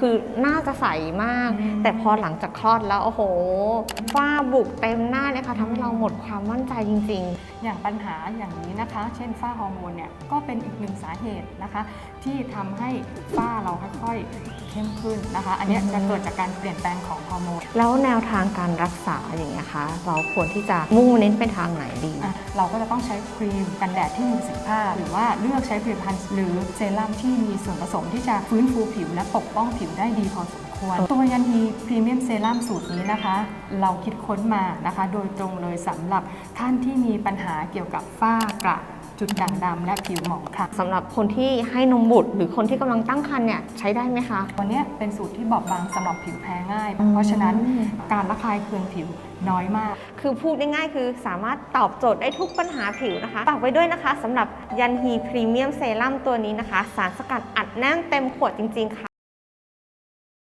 คือน่าจะใสมากอืมแต่พอหลังจากคลอดแล้วโอ้โหฝ้าบุกเต็มหน้าเลยค่ะทำให้เราหมดความมั่นใจจริงอย่างปัญหาอย่างนี้นะคะ เช่นฝ้าฮอร์โมนเนี่ยก็เป็นอีกหนึ่งสาเหตุนะคะ ที่ทำให้ฝ้าเราค่อยๆเข้มขึ้นนะคะ อันเนี้ยอืมจะเกิดจากการเปลี่ยนแปลงของฮอร์โมนๆแล้วแนวทางการรักษาอย่างเงี้ยคะเราควรที่จะมุ่งเน้นไปทางไหนดี อะเราก็จะต้องใช้ครีมกันแดดที่มีประสิทธิภาพหรือว่าเลือกใช้ผลิตภัณฑ์หรือเซรั่มที่มีส่วนผสมที่จะฟื้นฟูผิวและปกป้องผิวได้ดีพอสมควร ตัวยันฮีพรีเมียมเซรั่มสูตรนี้นะคะ เราคิดค้นมานะคะ โดยตรงเลยสำหรับท่านที่มีปัญหาเกี่ยวกับฝ้ากระจุดด่างดำและผิวหมองค่ะสำหรับคนที่ให้นมบุตร หรือคนที่กำลังตั้งครรภ์เนี่ยใช้ได้ไหมคะวันนี้เป็นสูตรที่บอบบางสำหรับผิวแพ้ง่ายอืมเพราะฉะนั้นการระคายเคืองผิวน้อยมาก คือพูดง่ายๆคือสามารถตอบโจทย์ได้ทุกปัญหาผิวนะคะฝากไว้ด้วยนะคะสำหรับยันฮีพรีเมียมเซรั่มตัวนี้นะคะ สารสกัดอัดแน่นเต็มขวดจริง ๆ ค่ะ